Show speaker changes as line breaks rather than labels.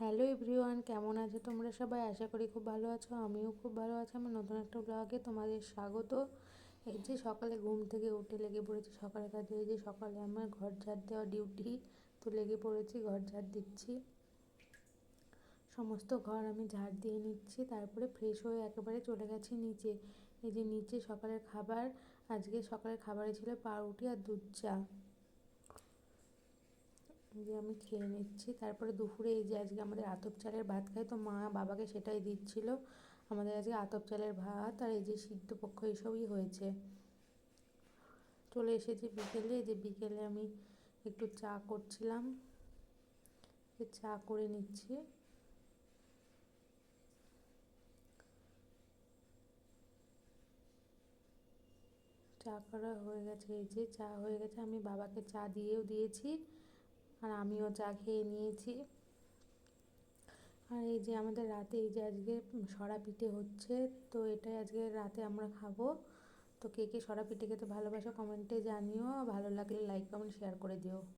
Hello everyone, কেমন আছো তোমরা সবাই? আশা করি খুব ভালো আছো, আমিও খুব ভালো আছি। আমার নতুন একটা ব্লগে তোমাদের স্বাগত। এই যে সকালে ঘুম থেকে উঠে লেগে পড়েছি, সকালে কাজে এই যে সকালে আমার ঘর ঝাড় দেওয়া ডিউটি তো লেগে পড়েছি, ঘর ঝাড় দিচ্ছি। সমস্ত ঘর আমি ঝাড় দিয়ে নিচ্ছি, তারপরে ফ্রেশ হয়ে একেবারে চলে গেছি নিচে। এই যে নিচে সকালের খাবার, আজকে সকালের খাবারে ছিল পাউরুটি আর দুধ চা। যে আমি খেয়ে নিচ্ছি। তারপরে দুপুরে এই যে আজকে আমাদের আতপ চালের ভাত খাই তো মা বাবাকে সেটাই দিচ্ছিল। আমাদের আজকে আতপ চালের ভাত আর এই যে সিদ্ধ পক্ষ এসবই হয়েছে। চলে এসেছি বিকেলে। যে বিকেলে আমি একটু চা করছিলাম। চা করে নিচ্ছি। চা করা হয়ে গেছে, এই যে চা হয়ে গেছে। আমি বাবাকে চা দিয়েও দিয়েছি। আর আমিও চা খেয়ে নিয়েছি। আর এই যে আমাদের রাতে, এই যে আজকে সরা পিঠে হচ্ছে, তো এটাই আজকে রাতে আমরা খাব। তো কে কে সরা পিঠে খেতে ভালোবাসো, কমেন্টে জানিও। ভালো লাগলে লাইক কমেন্ট শেয়ার করে দিও।